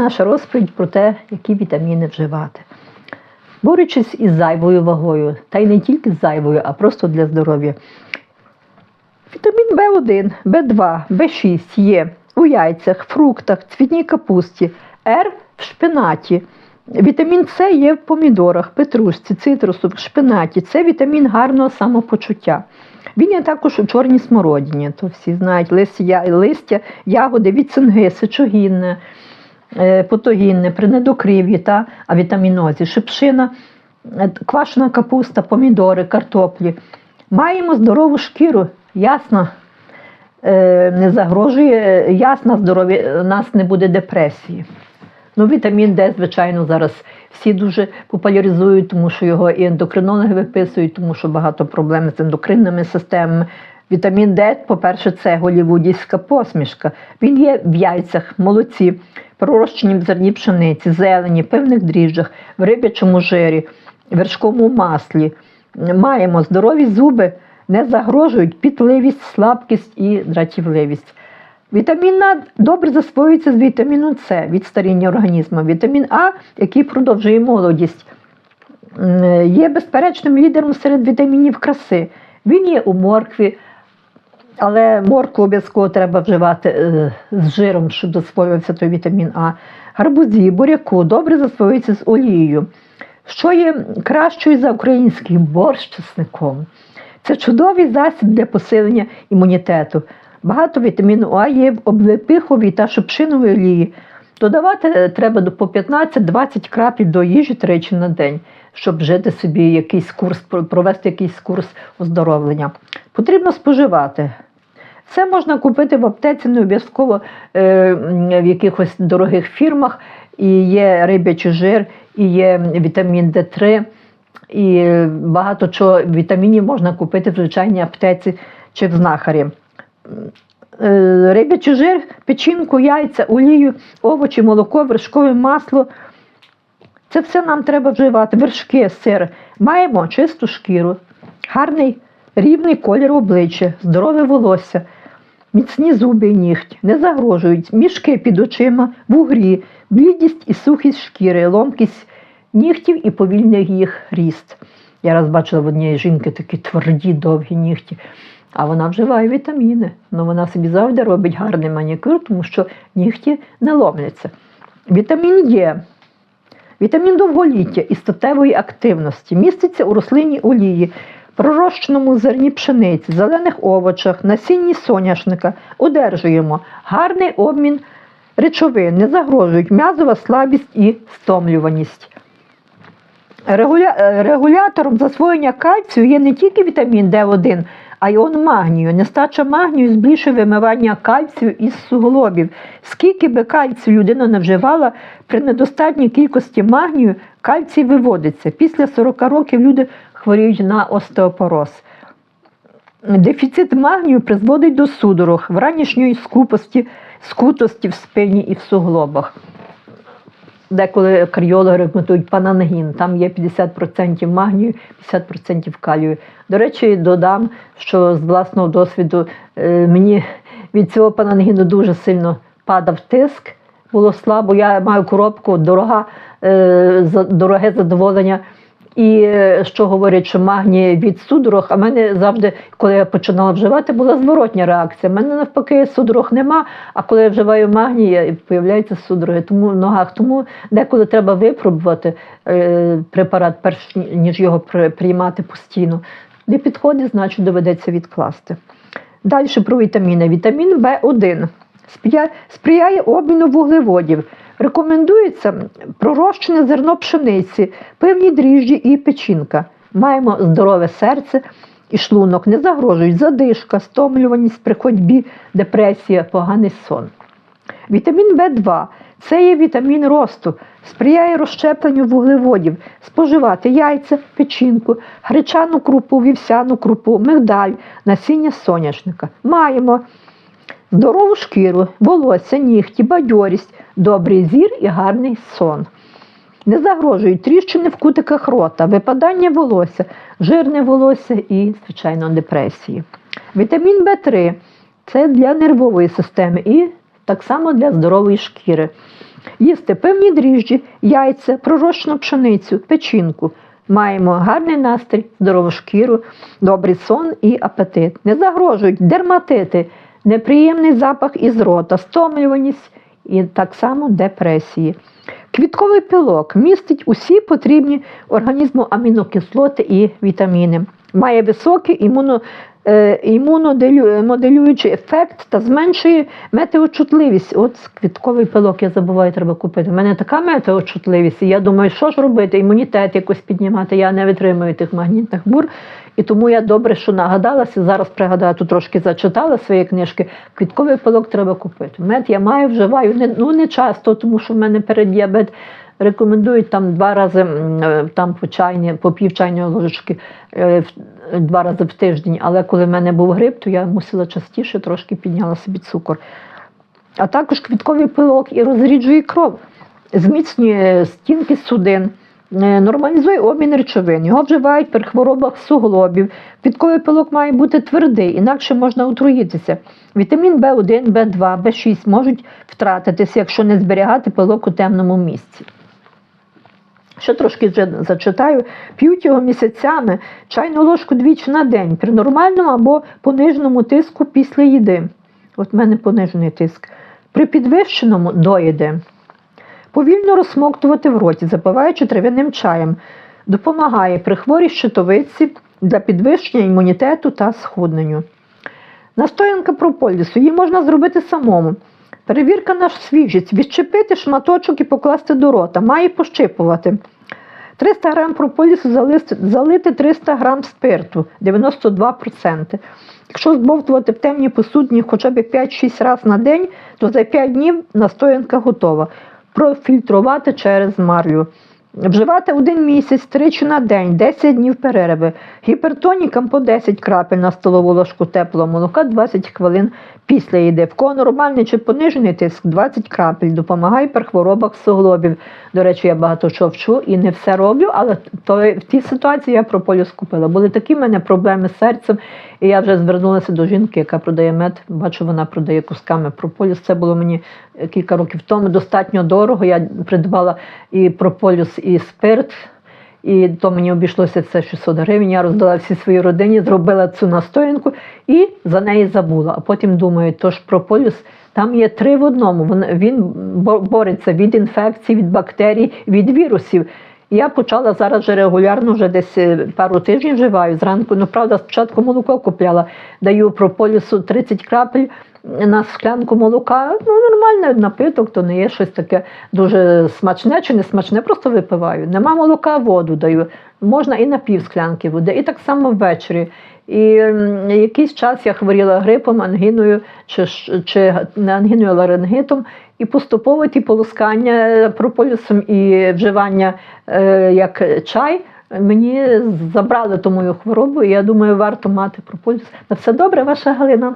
наша розповідь про те, які вітаміни вживати. Борючись із зайвою вагою, та й не тільки з зайвою, а просто для здоров'я. Вітамін В1, В2, В6 є у яйцях, фруктах, цвітній капусті, Р в шпинаті. Вітамін С є в помідорах, петрушці, цитрусу, шпинаті. Це вітамін гарного самопочуття. Він є також у чорній смородині. То всі знають листя, листя ягоди від цинги, сечогінне, потогінне, при недокрив'ї та авітамінозі, шипшина, е, квашена капуста, помідори, картоплі. Маємо здорову шкіру, ясно, е, не загрожує, ясно здоров'я, у нас не буде депресії. Ну, вітамін Д, звичайно, зараз всі дуже популяризують, тому що його і ендокринологи виписують, тому що багато проблем з ендокринними системами. Вітамін Д, по-перше, це голівудівська посмішка. Він є в яйцях, молоці, пророщенні в зерні пшениці, зелені, певних дріжджах, в рибячому жирі, вершковому маслі. Маємо здорові зуби, не загрожують пітливість, слабкість і дратівливість. Вітамін А добре засвоюється з вітаміну С від старіння організму. Вітамін А, який продовжує молодість, є безперечним лідером серед вітамінів краси. Він є у моркві, але моркву обов'язково треба вживати е, з жиром, щоб засвоювався той вітамін А. Гарбузі, буряку добре засвоюється з олією. Що є кращою за український борщ з чесником? Це чудовий засіб для посилення імунітету. Багато вітаміну А є в облепиховій та шипшиновій олії. Додавати е, треба по 15-20 крапель до їжі тричі на день, щоб вжити собі якийсь курс, провести якийсь курс оздоровлення. Потрібно споживати. Це можна купити в аптеці, не обов'язково е, в якихось дорогих фірмах. І є рибячий жир, і є вітамін Д3, і багато чого вітамінів можна купити в звичайній аптеці чи в знахарі. Е, Рибячий жир, печінку, яйця, олію, овочі, молоко, вершкове масло. Це все нам треба вживати. Вершки, сир. Маємо чисту шкіру, гарний рівний колір обличчя, здорове волосся, міцні зуби і нігті, не загрожують, мішки під очима, вугрі, блідість і сухість шкіри, ломкість нігтів і повільний їх ріст. Я раз бачила в однієї жінки такі тверді, довгі нігті. А вона вживає вітаміни. Ну вона собі завжди робить гарний манікюр, тому що нігті не ломляться. Вітамін Є. Вітамін довголіття і статевої активності міститься у рослинній олії, пророщеному зерні пшениці, зелених овочах, насінні соняшника. Одержуємо гарний обмін речовин, не загрожують м'язова слабість і стомлюваність. Регуля... е, Регулятором засвоєння кальцію є не тільки вітамін Д1, а й он магнію. Нестача магнію збільшує вимивання кальцію із суглобів. Скільки би кальцію людина не вживала, при недостатній кількості магнію кальцій виводиться. Після 40 років люди хворіють на остеопороз. Дефіцит магнію призводить до судорог, вранішньої скупості, скутості в спині і в суглобах. Деколи кардіологи рекомендують панангін, там є 50% магнію, 50% калію. До речі, додам, що з власного досвіду е, мені від цього панангіну дуже сильно падав тиск, було слабо. Я маю коробку, дорога, е, дороге задоволення. І е, що говорять, що магній від судорог, а в мене завжди, коли я починала вживати, була зворотня реакція. У мене навпаки судорог нема, а коли я вживаю магній, з'являються судороги тому в ногах. Тому деколи треба випробувати е, препарат, перш ніж його приймати постійно. Не підходить, значить доведеться відкласти. Далі про вітаміни. Вітамін В1 сприяє, обміну вуглеводів. Рекомендується пророщене зерно пшениці, певні дріжджі і печінка. Маємо здорове серце і шлунок, не загрожують задишка, стомлюваність при ходьбі, депресія, поганий сон. Вітамін В2 це є вітамін росту, сприяє розщепленню вуглеводів, споживати яйця, печінку, гречану крупу, вівсяну крупу, мигдаль, насіння соняшника. Маємо здорову шкіру, волосся, нігті, бадьорість, добрий зір і гарний сон. Не загрожують тріщини в кутиках рота, випадання волосся, жирне волосся і, звичайно, депресії. Вітамін В3 це для нервової системи і так само для здорової шкіри. Їсти певні дріжджі, яйця, пророщену пшеницю, печінку. Маємо гарний настрій, здорову шкіру, добрий сон і апетит. Не загрожують дерматити, неприємний запах із рота, стомлюваність і так само депресії. Квітковий пилок містить усі потрібні організму амінокислоти і вітаміни. Має високий імуно, імуномоделюючий ефект та зменшує метеочутливість. От квітковий пилок, я забуваю, треба купити. У мене така метеочутливість, і я думаю, що ж робити, імунітет якось піднімати. Я не витримую тих магнітних бур. І тому я добре, що нагадалася, зараз пригадаю, тут трошки зачитала свої книжки. Квітковий пилок треба купити. Мед я маю, вживаю, не, ну не часто, тому що в мене переддіабет. Рекомендують там два рази е, там по чайні, по пів чайної ложечки е, два рази в тиждень. Але коли в мене був грип, то я мусила частіше трошки підняла собі цукор. А також квітковий пилок і розріджує кров, зміцнює стінки судин, е, нормалізує обмін речовин. Його вживають при хворобах суглобів. Квітковий пилок має бути твердий, інакше можна отруїтися. Вітамін В1, В2, В6 можуть втратитися, якщо не зберігати пилок у темному місці. Ще трошки зачитаю. П'ють його місяцями, чайну ложку двічі на день при нормальному або пониженому тиску після їди. От в мене понижений тиск. При підвищеному до їди. Повільно розсмоктувати в роті, запиваючи трав'яним чаєм. Допомагає при хворій щитовиці для підвищення імунітету та схудненню. Настоянка прополісу. Її можна зробити самому. Перевірка на свіжість. Відчепити шматочок і покласти до рота. Має пощипувати. 300 г прополісу залити, залити 300 г спирту 92%. Якщо збовтувати в темній посудні хоча б 5-6 разів на день, то за 5 днів настоянка готова. Профільтрувати через марлю. Вживати один місяць, тричі на день, 10 днів перерви. Гіпертонікам по 10 крапель на столову ложку теплого молока 20 хвилин після їди. В кого нормальний чи понижений тиск 20 крапель. Допомагає при хворобах суглобів. До речі, я багато чого вчу і не все роблю, але в тій ситуації я прополіс купила. Були такі в мене проблеми з серцем, і я вже звернулася до жінки, яка продає мед. Бачу, вона продає кусками прополіс. Це було мені кілька років тому достатньо дорого. Я придбала і прополіс, і спирт. І то мені обійшлося це 600 гривень. Я роздала всій своїй родині, зробила цю настоянку і за неї забула. А потім думаю, то ж прополіс, там є три в одному. Він бореться від інфекцій, від бактерій, від вірусів. Я почала зараз вже регулярно, вже десь е, пару тижнів вживаю зранку. Ну, правда, спочатку молоко купляла, даю прополісу 30 крапель на склянку молока. Ну, нормальний напиток, то не є щось таке дуже смачне чи не смачне, просто випиваю. Нема молока, воду даю. Можна і на пів склянки води, і так само ввечері. І якийсь час я хворіла грипом, ангіною чи, чи не ангіною, ларингитом. І поступово ті полоскання прополісом і вживання е, як чай мені забрали ту мою хворобу. І я думаю, варто мати прополіс. На все добре, ваша Галина.